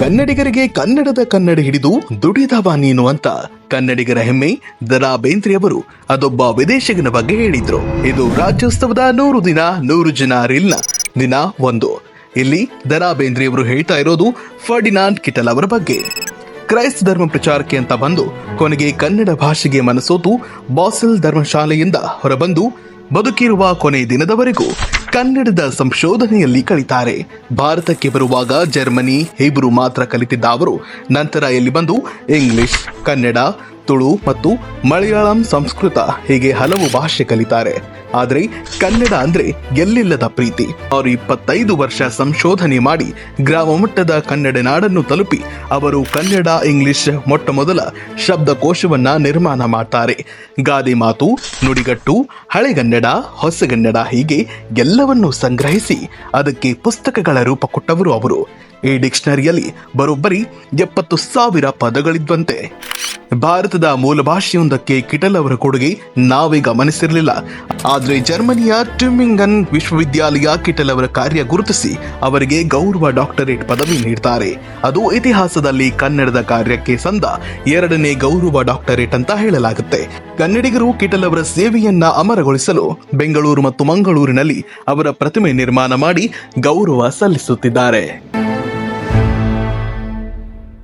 ಕನ್ನಡಿಗರಿಗೆ ಕನ್ನಡದ ಕನ್ನಡ ಹಿಡಿದು ದುಡಿದವ ನೀನು ಅಂತ ಕನ್ನಡಿಗರ ಹೆಮ್ಮೆ ದರಾ ಬೇಂದ್ರೆಯವರು ಅದೊಬ್ಬ ವಿದೇಶಿಗನ ಬಗ್ಗೆ ಹೇಳಿದ್ರು. ಇದು ರಾಜ್ಯೋತ್ಸವದ ನೂರು ದಿನ, ನೂರು ಜನ ರಿಲ್ನ ದಿನ ಒಂದು. ಇಲ್ಲಿ ದರಾ ಬೇಂದ್ರೆಯವರು ಹೇಳ್ತಾ ಇರೋದು ಫರ್ಡಿನಾಂಡ್ ಕಿಟಲ್ ಅವರ ಬಗ್ಗೆ. ಕ್ರೈಸ್ತ ಧರ್ಮ ಪ್ರಚಾರಕ್ಕೆ ಅಂತ ಬಂದು ಕೊನೆಗೆ ಕನ್ನಡ ಭಾಷೆಗೆ ಮನಸೋತು ಬಾಸಲ್ ಧರ್ಮಶಾಲೆಯಿಂದ ಹೊರಬಂದು ಬದುಕಿರುವ ಕೊನೆ ದಿನದವರೆಗೂ ಕನ್ನಡದ ಸಂಶೋಧನೆಯಲ್ಲಿ ಕಲಿತಾರೆ. ಭಾರತಕ್ಕೆ ಬರುವಾಗ ಜರ್ಮನಿ, ಹೀಬ್ರು ಮಾತ್ರ ಕಲಿತಿದ್ದ ಅವರು. ನಂತರ ಇಲ್ಲಿ ಬಂದು? ಇಂಗ್ಲಿಷ್, ಕನ್ನಡ ತುಳು ಮತ್ತು ಮಲಯಾಳಂ ಸಂಸ್ಕೃತ ಹೀಗೆ ಹಲವು ಭಾಷೆ ಕಲಿತಾರೆ. ಆದರೆ ಕನ್ನಡ ಅಂದ್ರೆ ಎಲ್ಲಿಲ್ಲದ ಪ್ರೀತಿ. ಅವರು ಇಪ್ಪತ್ತೈದು ವರ್ಷ ಸಂಶೋಧನೆ ಮಾಡಿ ಗ್ರಾಮ ಮಟ್ಟದ ಕನ್ನಡ ನಾಡನ್ನು ತಲುಪಿ ಅವರು ಕನ್ನಡ, ಇಂಗ್ಲಿಷ್ ಮೊಟ್ಟ ಮೊದಲ ಶಬ್ದಕೋಶವನ್ನ ನಿರ್ಮಾಣ ಮಾಡ್ತಾರೆ. ಗಾದೆ ಮಾತು, ನುಡಿಗಟ್ಟು ಹಳೆಗನ್ನಡ ಹೊಸಗನ್ನಡ ಹೀಗೆ ಎಲ್ಲವನ್ನೂ ಸಂಗ್ರಹಿಸಿ ಅದಕ್ಕೆ ಪುಸ್ತಕಗಳ ರೂಪ ಕೊಟ್ಟವರು ಅವರು. ಈ ಡಿಕ್ಷನರಿಯಲ್ಲಿ ಬರೋಬ್ಬರಿ ಎಪ್ಪತ್ತು ಸಾವಿರ ಪದಗಳಿದ್ವಂತೆ. ಭಾರತದ ಮೂಲ ಭಾಷೆಯೊಂದಕ್ಕೆ ಕಿಟಲ್ ಅವರ ಕೊಡುಗೆ ನಾವೇ ಗಮನಿಸಿರಲಿಲ್ಲ. ಆದರೆ ಜರ್ಮನಿಯ ಟ್ಯೂಮಿಂಗನ್ ವಿಶ್ವವಿದ್ಯಾಲಯ ಕಿಟಲ್ ಅವರ ಕಾರ್ಯ ಗುರುತಿಸಿ ಅವರಿಗೆ ಗೌರವ ಡಾಕ್ಟರೇಟ್ ಪದವಿ ನೀಡ್ತಾರೆ. ಅದು ಇತಿಹಾಸದಲ್ಲಿ ಕನ್ನಡದ ಕಾರ್ಯಕ್ಕೆ ಸಂದ ಎರಡನೇ ಗೌರವ ಡಾಕ್ಟರೇಟ್ ಅಂತ ಹೇಳಲಾಗುತ್ತೆ. ಕನ್ನಡಿಗರು ಕಿಟಲ್ ಅವರ ಸೇವೆಯನ್ನ ಅಮರಗೊಳಿಸಲು ಬೆಂಗಳೂರು ಮತ್ತು ಮಂಗಳೂರಿನಲ್ಲಿ ಅವರ ಪ್ರತಿಮೆ ನಿರ್ಮಾಣ ಮಾಡಿ ಗೌರವ ಸಲ್ಲಿಸುತ್ತಿದ್ದಾರೆ.